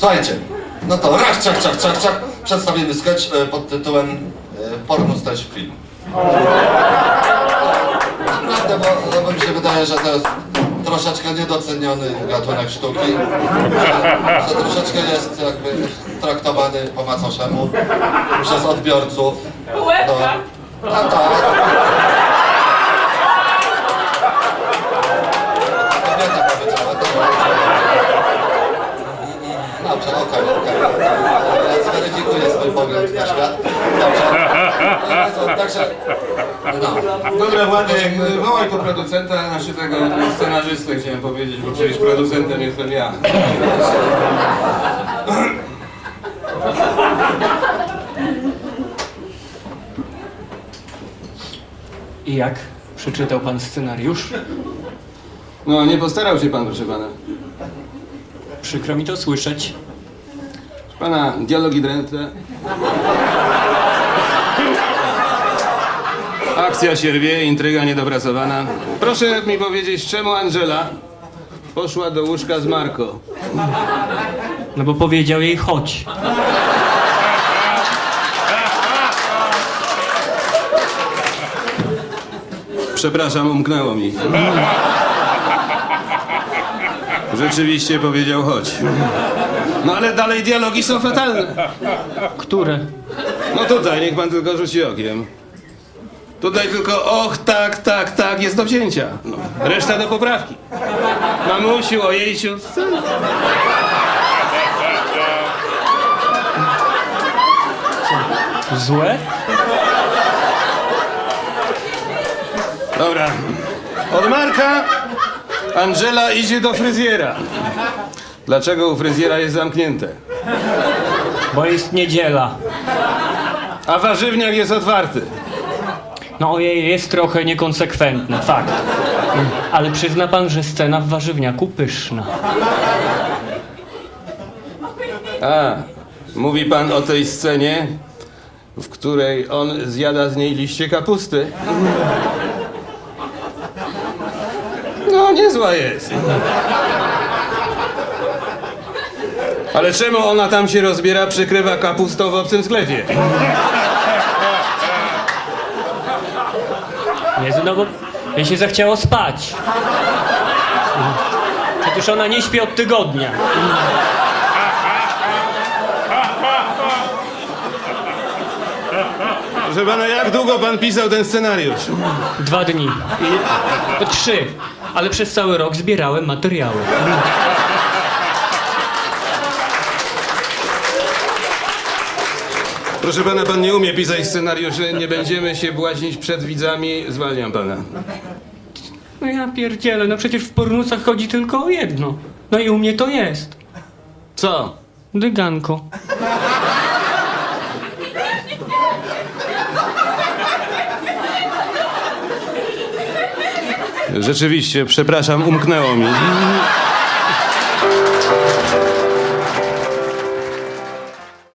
Słuchajcie, no to rach, ciach, ciach, ciach, ciach. Przedstawimy sketch e, pod tytułem e, Porno stać film. Naprawdę, bo, no, bo mi się wydaje, że to jest troszeczkę niedoceniony gatunek sztuki. Że, że troszeczkę jest jakby traktowany po macoszemu przez odbiorców. Łebka. No, tak, tak. Pogląd na świat. Także, no. Dobra, Władek, wołaj tu producenta, znaczy tego scenarzystę chciałem powiedzieć, bo przecież producentem jestem ja. I jak? Przeczytał pan scenariusz? No, nie postarał się pan, proszę pana. Przykro mi to słyszeć. Pana, dialogi drętne. Akcja się rwie, intryga niedopracowana. Proszę mi powiedzieć, czemu Angela poszła do łóżka z Marco? No bo powiedział jej chodź. Przepraszam, umknęło mi. Rzeczywiście powiedział chodź. No ale dalej dialogi są fatalne. Które? No tutaj, niech pan tylko rzuci okiem. Tutaj tylko och, tak, tak, tak, jest do wzięcia. No, reszta do poprawki. Mamusiu, ojejciu, co? Złe? Dobra. Od Marka Angela idzie do fryzjera. Dlaczego u fryzjera jest zamknięte? Bo jest niedziela. A warzywniak jest otwarty. No ojej, jest trochę niekonsekwentne, fakt. Ale przyzna pan, że scena w warzywniaku pyszna. A, mówi pan o tej scenie, w której on zjada z niej liście kapusty. No, niezła jest. Ale czemu ona tam się rozbiera, przykrywa kapustą w obcym sklepie? Jezu, no bo jej się zachciało spać. Przecież ona nie śpi od tygodnia. Proszę pana, jak długo pan pisał ten scenariusz? Dwa dni. I... Trzy. Ale przez cały rok zbierałem materiały. Proszę pana, pan nie umie pisać scenariuszy, nie będziemy się błaźnić przed widzami, zwalniam pana. No ja pierdzielę, no przecież w pornusach chodzi tylko o jedno. No i u mnie to jest. Co? Dyganko. Rzeczywiście, przepraszam, umknęło mi.